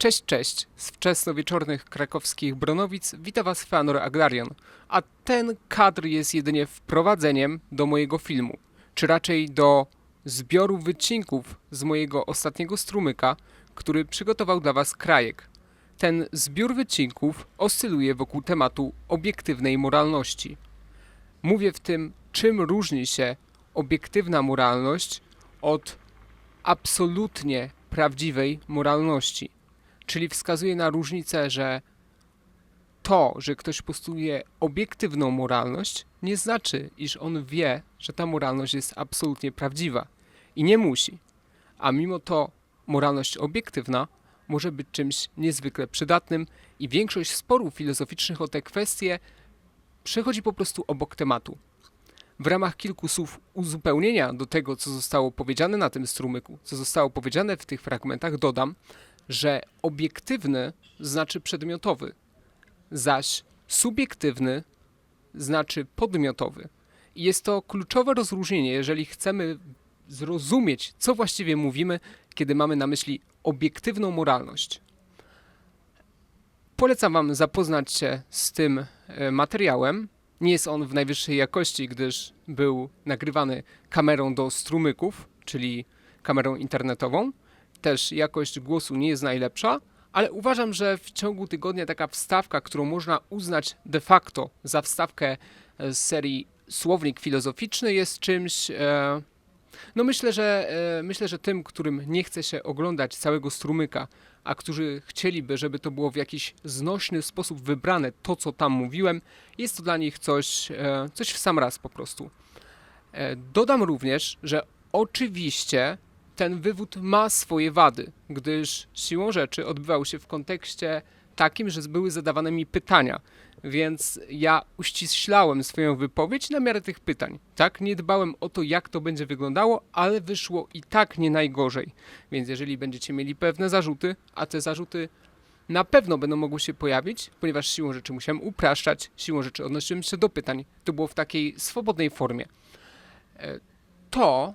Cześć, cześć! Z wczesnowieczornych krakowskich Bronowic wita Was Feanor Aglarion, a ten kadr jest jedynie wprowadzeniem do mojego filmu, czy raczej do zbioru wycinków z mojego ostatniego strumyka, który przygotował dla Was Krajek. Ten zbiór wycinków oscyluje wokół tematu obiektywnej moralności. Mówię w tym, czym różni się obiektywna moralność od absolutnie prawdziwej moralności. Czyli wskazuje na różnicę, że to, że ktoś postuluje obiektywną moralność, nie znaczy, iż on wie, że ta moralność jest absolutnie prawdziwa. I nie musi. A mimo to moralność obiektywna może być czymś niezwykle przydatnym i większość sporów filozoficznych o te kwestie przechodzi po prostu obok tematu. W ramach kilku słów uzupełnienia do tego, co zostało powiedziane na tym strumyku, co zostało powiedziane w tych fragmentach, dodam, że obiektywny znaczy przedmiotowy, zaś subiektywny znaczy podmiotowy. I jest to kluczowe rozróżnienie, jeżeli chcemy zrozumieć, co właściwie mówimy, kiedy mamy na myśli obiektywną moralność. Polecam Wam zapoznać się z tym e, materiałem. Nie jest on w najwyższej jakości, gdyż był nagrywany kamerą do strumyków, czyli kamerą internetową. Też jakość głosu nie jest najlepsza, ale uważam, że w ciągu tygodnia taka wstawka, którą można uznać de facto za wstawkę z serii Słownik Filozoficzny, jest czymś. E, no myślę, że e, myślę, że tym, którym nie chce się oglądać całego strumyka, a którzy chcieliby, żeby to było w jakiś znośny sposób wybrane to, co tam mówiłem, jest to dla nich coś, e, coś w sam raz po prostu. E, Dodam również, że oczywiście ten wywód ma swoje wady, gdyż siłą rzeczy odbywał się w kontekście takim, że były zadawane mi pytania, więc ja uściślałem swoją wypowiedź na miarę tych pytań. Tak, nie dbałem o to, jak to będzie wyglądało, ale wyszło i tak nie najgorzej. Więc jeżeli będziecie mieli pewne zarzuty, a te zarzuty na pewno będą mogły się pojawić, ponieważ siłą rzeczy musiałem upraszczać, siłą rzeczy odnosiłem się do pytań. To było w takiej swobodnej formie. E, To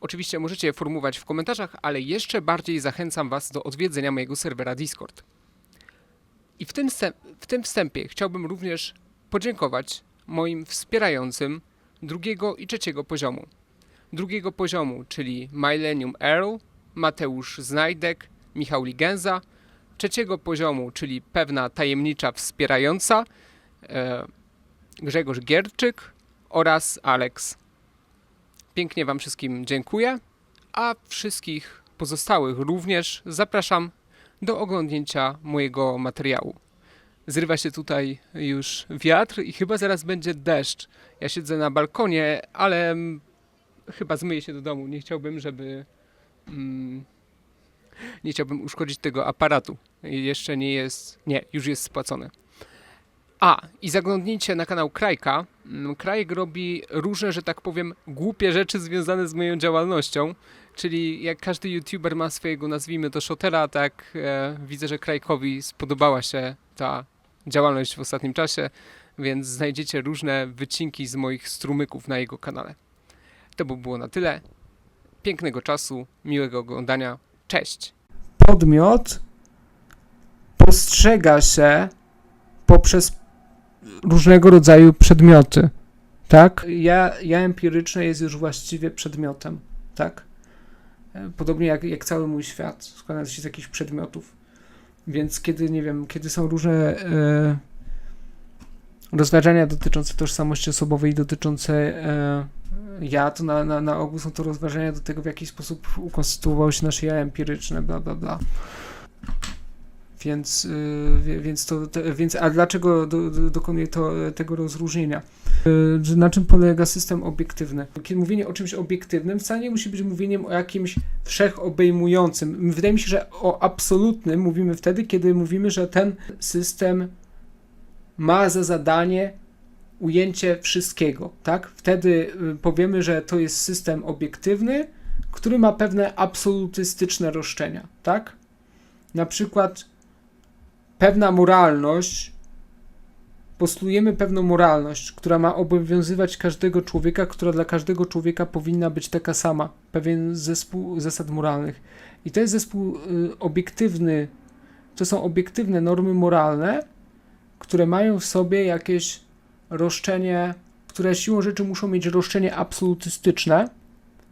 oczywiście możecie formułować w komentarzach, ale jeszcze bardziej zachęcam Was do odwiedzenia mojego serwera Discord. I w tym, w tym wstępie chciałbym również podziękować moim wspierającym drugiego i trzeciego poziomu. Drugiego poziomu, czyli Millennium Earl, Mateusz Znajdek, Michał Ligenza, trzeciego poziomu, czyli pewna tajemnicza wspierająca, e, Grzegorz Gierczyk oraz Alex. Pięknie Wam wszystkim dziękuję, a wszystkich pozostałych również zapraszam do oglądnięcia mojego materiału. Zrywa się tutaj już wiatr i chyba zaraz będzie deszcz. Ja siedzę na balkonie, ale chyba zmyję się do domu. Nie chciałbym, żeby. Mm, nie chciałbym uszkodzić tego aparatu. Jeszcze nie jest. Nie, już jest spłacone. A, i zaglądnijcie na kanał Krajka. Mm, Krajek robi różne, że tak powiem, głupie rzeczy związane z moją działalnością. Czyli jak każdy youtuber ma swojego, nazwijmy to, shotera, tak e, widzę, że Krajkowi spodobała się ta działalność w ostatnim czasie, więc znajdziecie różne wycinki z moich strumyków na jego kanale. To by było na tyle. Pięknego czasu, miłego oglądania. Cześć! Podmiot postrzega się poprzez różnego rodzaju przedmioty, tak? Ja, ja empiryczne jest już właściwie przedmiotem, tak? E, Podobnie jak, jak cały mój świat składający się z jakichś przedmiotów. Więc kiedy, nie wiem, kiedy są różne e, rozważania dotyczące tożsamości osobowej, dotyczące e, ja, to na, na, na ogół są to rozważania do tego, w jaki sposób ukonstytuowało się nasze ja empiryczne, bla, bla, bla. Więc, y, więc to, więc, a dlaczego do, do, dokonuję to, tego rozróżnienia? Y, na czym polega system obiektywny? Kiedy mówienie o czymś obiektywnym wcale nie musi być mówieniem o jakimś wszechobejmującym. Wydaje mi się, że o absolutnym mówimy wtedy, kiedy mówimy, że ten system ma za zadanie ujęcie wszystkiego, tak? Wtedy y, powiemy, że to jest system obiektywny, który ma pewne absolutystyczne roszczenia, tak? Na przykład pewna moralność, postulujemy pewną moralność, która ma obowiązywać każdego człowieka, która dla każdego człowieka powinna być taka sama, pewien zespół zasad moralnych. I to jest zespół y, obiektywny to są obiektywne normy moralne, które mają w sobie jakieś roszczenie, które siłą rzeczy muszą mieć roszczenie absolutystyczne,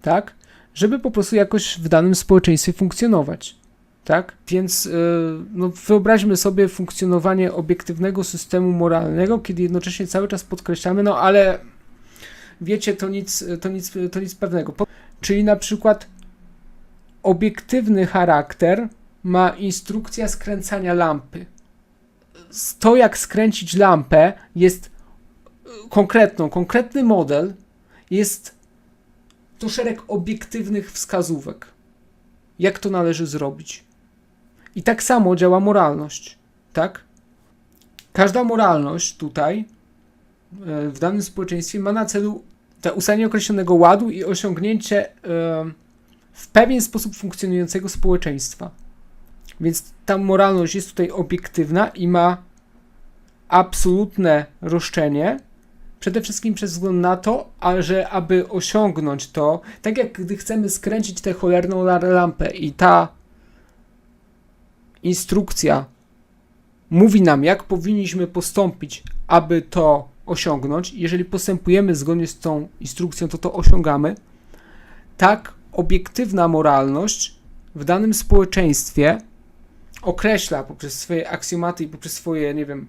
tak? Żeby po prostu jakoś w danym społeczeństwie funkcjonować. Tak? Więc yy, no, wyobraźmy sobie funkcjonowanie obiektywnego systemu moralnego, kiedy jednocześnie cały czas podkreślamy, no ale wiecie, to nic, to nic, to nic pewnego. Czyli na przykład obiektywny charakter ma instrukcja skręcania lampy. To, jak skręcić lampę, jest y, konkretną, konkretny model, jest to szereg obiektywnych wskazówek, jak to należy zrobić. I tak samo działa moralność, tak? Każda moralność tutaj y, w danym społeczeństwie ma na celu to ustalenie określonego ładu i osiągnięcie y, w pewien sposób funkcjonującego społeczeństwa. Więc ta moralność jest tutaj obiektywna i ma absolutne roszczenie, przede wszystkim przez wzgląd na to, a że aby osiągnąć to, tak jak gdy chcemy skręcić tę cholerną lampę i ta instrukcja mówi nam, jak powinniśmy postąpić, aby to osiągnąć. Jeżeli postępujemy zgodnie z tą instrukcją, to to osiągamy. Tak, obiektywna moralność w danym społeczeństwie określa poprzez swoje aksjomaty i poprzez swoje, nie wiem,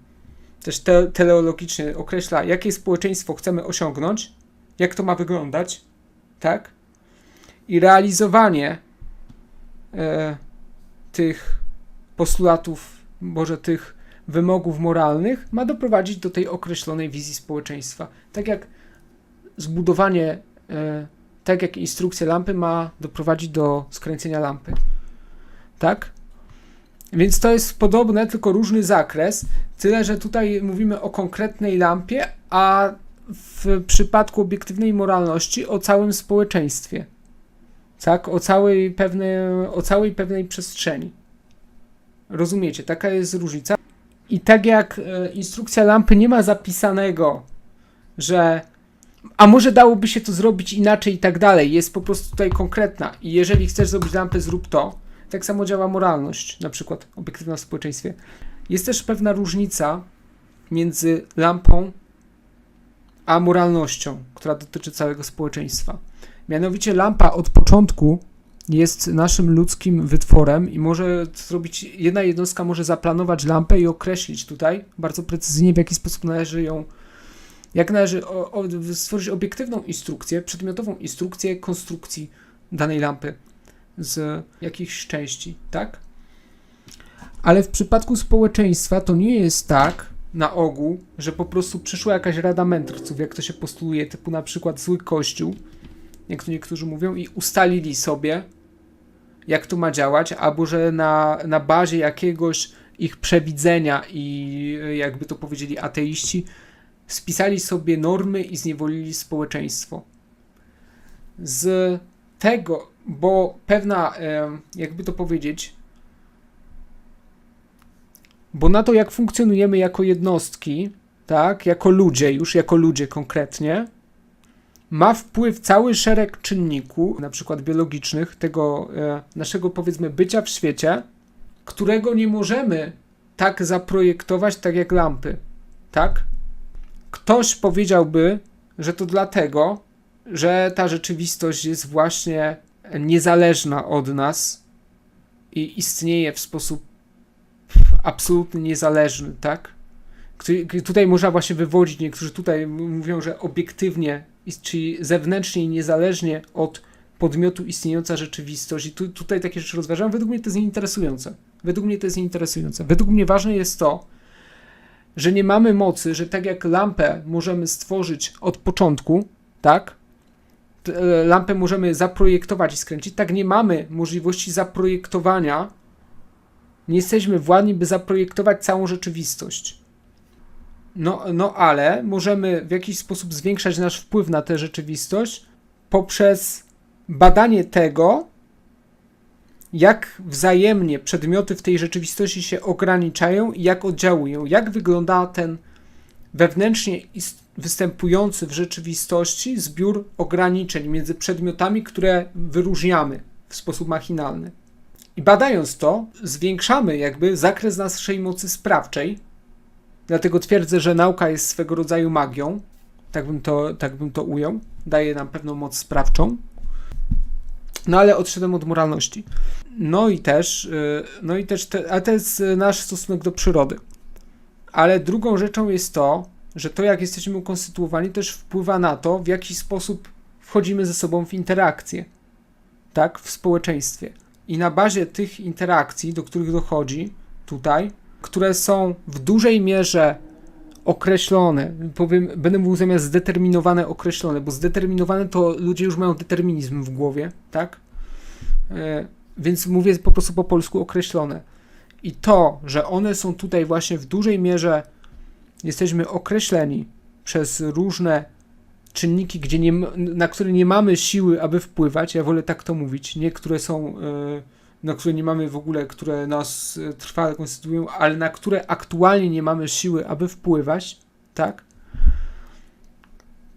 też te, teleologicznie określa, jakie społeczeństwo chcemy osiągnąć, jak to ma wyglądać, tak? I realizowanie e, tych postulatów, może tych wymogów moralnych ma doprowadzić do tej określonej wizji społeczeństwa. Tak jak zbudowanie, e, tak jak instrukcja lampy ma doprowadzić do skręcenia lampy. Tak? Więc to jest podobne, tylko różny zakres. Tyle, że tutaj mówimy o konkretnej lampie, a w przypadku obiektywnej moralności o całym społeczeństwie. Tak? O całej pewnej, o całej pewnej przestrzeni. Rozumiecie? Taka jest różnica. I tak jak e, instrukcja lampy nie ma zapisanego, że a może dałoby się to zrobić inaczej i tak dalej, jest po prostu tutaj konkretna. I jeżeli chcesz zrobić lampę, zrób to tak samo działa moralność, na przykład obiektywna w społeczeństwie. Jest też pewna różnica między lampą a moralnością, która dotyczy całego społeczeństwa. Mianowicie lampa od początku jest naszym ludzkim wytworem i może zrobić, jedna jednostka może zaplanować lampę i określić tutaj bardzo precyzyjnie, w jaki sposób należy ją, jak należy o, o, stworzyć obiektywną instrukcję, przedmiotową instrukcję konstrukcji danej lampy z jakichś części, tak? Ale w przypadku społeczeństwa to nie jest tak na ogół, że po prostu przyszła jakaś rada mędrców, jak to się postuluje, typu na przykład zły kościół, jak to niektórzy mówią, i ustalili sobie, jak to ma działać, albo że na, na bazie jakiegoś ich przewidzenia i jakby to powiedzieli ateiści, spisali sobie normy i zniewolili społeczeństwo. Z tego, bo pewna, jakby to powiedzieć, bo na to, jak funkcjonujemy jako jednostki, tak, jako ludzie, już jako ludzie konkretnie, ma wpływ cały szereg czynników, na przykład biologicznych, tego e, naszego powiedzmy bycia w świecie, którego nie możemy tak zaprojektować, tak jak lampy, tak? Ktoś powiedziałby, że to dlatego, że ta rzeczywistość jest właśnie niezależna od nas i istnieje w sposób absolutnie niezależny, tak? Tutaj można właśnie wywodzić, niektórzy tutaj mówią, że obiektywnie, czyli zewnętrznie i niezależnie od podmiotu istniejąca rzeczywistość. I tu, tutaj takie rzeczy rozważam. Według mnie to jest interesujące. Według mnie to jest interesujące. Według mnie ważne jest to, że nie mamy mocy, że tak jak lampę możemy stworzyć od początku, tak? E, lampę możemy zaprojektować i skręcić, tak nie mamy możliwości zaprojektowania, nie jesteśmy władni, by zaprojektować całą rzeczywistość. No, no ale możemy w jakiś sposób zwiększać nasz wpływ na tę rzeczywistość poprzez badanie tego, jak wzajemnie przedmioty w tej rzeczywistości się ograniczają i jak oddziałują, jak wygląda ten wewnętrznie występujący w rzeczywistości zbiór ograniczeń między przedmiotami, które wyróżniamy w sposób machinalny. I badając to, zwiększamy jakby zakres naszej mocy sprawczej. Dlatego twierdzę, że nauka jest swego rodzaju magią. Tak bym to, tak bym to ujął. Daje nam pewną moc sprawczą. No ale odszedłem od moralności. No i też, y, no i też, te, a to jest y, nasz stosunek do przyrody. Ale drugą rzeczą jest to, że to jak jesteśmy ukonstytuowani też wpływa na to, w jaki sposób wchodzimy ze sobą w interakcje, tak, w społeczeństwie. I na bazie tych interakcji, do których dochodzi tutaj, które są w dużej mierze określone, powiem, będę mówił zamiast zdeterminowane, określone, bo zdeterminowane to ludzie już mają determinizm w głowie, tak? E, więc mówię po prostu po polsku określone. I to, że one są tutaj właśnie w dużej mierze jesteśmy określeni przez różne czynniki, gdzie nie, na które nie mamy siły, aby wpływać. Ja wolę tak to mówić. Niektóre są, e, na które nie mamy w ogóle, które nas e, trwale konstytuują, ale na które aktualnie nie mamy siły, aby wpływać, tak?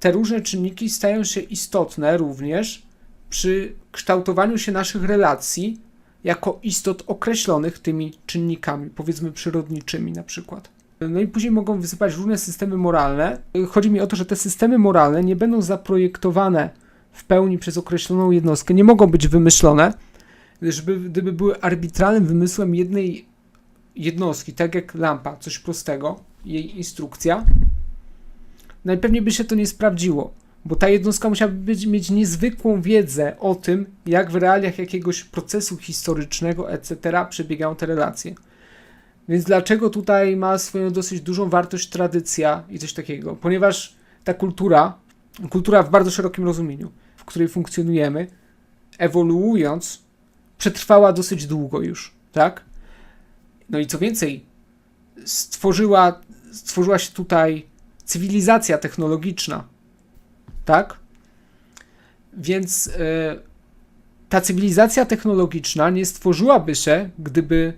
Te różne czynniki stają się istotne również przy kształtowaniu się naszych relacji jako istot określonych tymi czynnikami, powiedzmy przyrodniczymi na przykład. No i później mogą wysypać różne systemy moralne. Chodzi mi o to, że te systemy moralne nie będą zaprojektowane w pełni przez określoną jednostkę, nie mogą być wymyślone, gdyż by, gdyby były arbitralnym wymysłem jednej jednostki, tak jak lampa, coś prostego, jej instrukcja, najpewniej by się to nie sprawdziło, bo ta jednostka musiałaby być, mieć niezwykłą wiedzę o tym, jak w realiach jakiegoś procesu historycznego, etc., przebiegają te relacje. Więc dlaczego tutaj ma swoją dosyć dużą wartość tradycja i coś takiego? Ponieważ ta kultura, kultura w bardzo szerokim rozumieniu, w której funkcjonujemy, ewoluując, przetrwała dosyć długo już, tak? No i co więcej, stworzyła, stworzyła się tutaj cywilizacja technologiczna, tak? Więc y, ta cywilizacja technologiczna nie stworzyłaby się, gdyby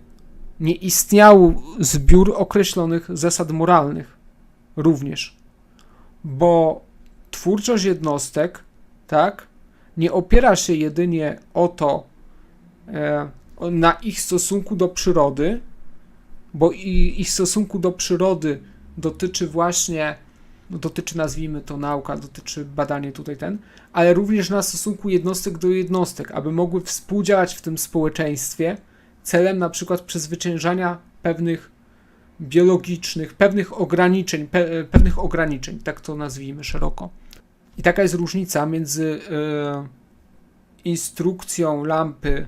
nie istniał zbiór określonych zasad moralnych również. Bo twórczość jednostek, tak, nie opiera się jedynie o to, e, na ich stosunku do przyrody, bo ich stosunku do przyrody dotyczy właśnie, no dotyczy nazwijmy to nauka, dotyczy badanie tutaj ten, ale również na stosunku jednostek do jednostek, aby mogły współdziałać w tym społeczeństwie, celem na przykład przezwyciężania pewnych biologicznych, pewnych ograniczeń, pe, pewnych ograniczeń, tak to nazwijmy szeroko. I taka jest różnica między e, instrukcją lampy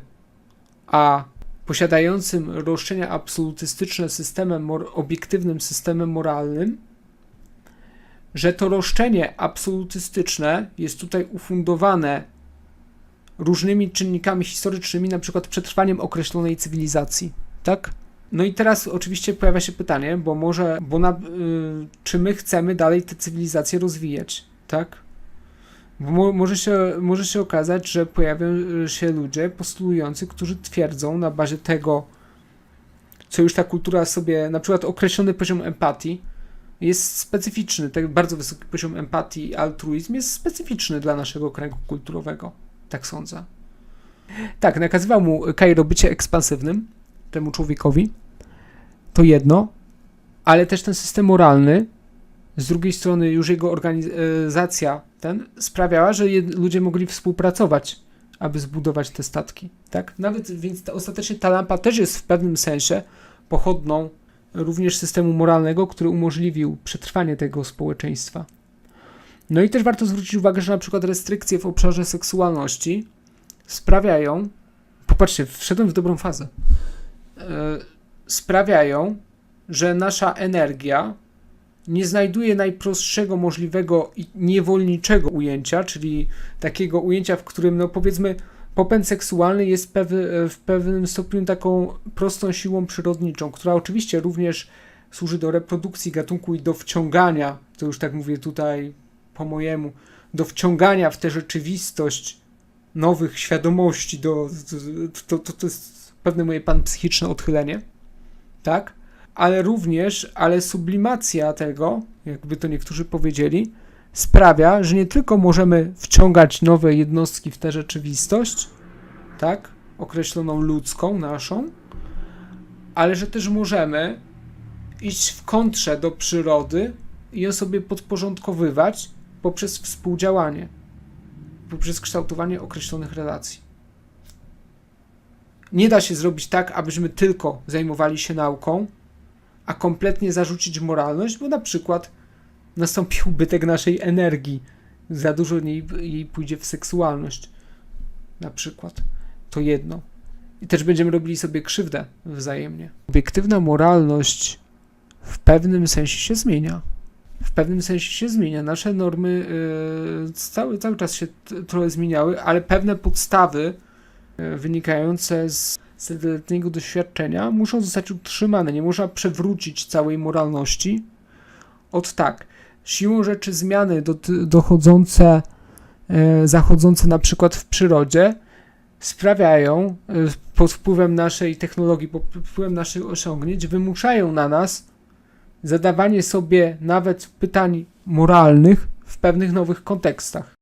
a posiadającym roszczenia absolutystyczne systemem, obiektywnym systemem moralnym, że to roszczenie absolutystyczne jest tutaj ufundowane różnymi czynnikami historycznymi, na przykład przetrwaniem określonej cywilizacji, tak? No i teraz oczywiście pojawia się pytanie, bo może, bo na, y, czy my chcemy dalej tę cywilizację rozwijać, tak? Może, się, może się okazać, że pojawią się ludzie postulujący, którzy twierdzą na bazie tego, co już ta kultura sobie, na przykład określony poziom empatii jest specyficzny, tak bardzo wysoki poziom empatii i altruizm jest specyficzny dla naszego kręgu kulturowego. Tak sądzę. Tak, nakazywał mu Kairo bycie ekspansywnym, temu człowiekowi. To jedno, ale też ten system moralny, z drugiej strony już jego organizacja ten sprawiała, że ludzie mogli współpracować, aby zbudować te statki. Tak? Nawet więc ta, ostatecznie ta lampa też jest w pewnym sensie pochodną również systemu moralnego, który umożliwił przetrwanie tego społeczeństwa. No i też warto zwrócić uwagę, że na przykład restrykcje w obszarze seksualności sprawiają, popatrzcie, wszedłem w dobrą fazę, e, sprawiają, że nasza energia nie znajduje najprostszego możliwego i niewolniczego ujęcia, czyli takiego ujęcia, w którym, no powiedzmy, popęd seksualny jest pewy, w pewnym stopniu taką prostą siłą przyrodniczą, która oczywiście również służy do reprodukcji gatunku i do wciągania, to już tak mówię tutaj po mojemu, do wciągania w tę rzeczywistość nowych świadomości, do, to, to, to jest pewne moje panpsychiczne odchylenie, tak? Ale również, ale sublimacja tego, jakby to niektórzy powiedzieli, sprawia, że nie tylko możemy wciągać nowe jednostki w tę rzeczywistość, tak? określoną ludzką, naszą, ale że też możemy iść w kontrze do przyrody i ją sobie podporządkowywać poprzez współdziałanie, poprzez kształtowanie określonych relacji. Nie da się zrobić tak, abyśmy tylko zajmowali się nauką, a kompletnie zarzucić moralność, bo na przykład nastąpi ubytek naszej energii, za dużo niej, jej pójdzie w seksualność, na przykład. To jedno. I też będziemy robili sobie krzywdę wzajemnie. Obiektywna moralność w pewnym sensie się zmienia. W pewnym sensie się zmienia. Nasze normy yy, cały, cały czas się trochę zmieniały, ale pewne podstawy yy, wynikające z setletniego doświadczenia muszą zostać utrzymane. Nie można przewrócić całej moralności. Od tak, siłą rzeczy zmiany do, dochodzące, e, zachodzące na przykład w przyrodzie sprawiają e, pod wpływem naszej technologii, pod wpływem naszych osiągnięć, wymuszają na nas zadawanie sobie nawet pytań moralnych w pewnych nowych kontekstach.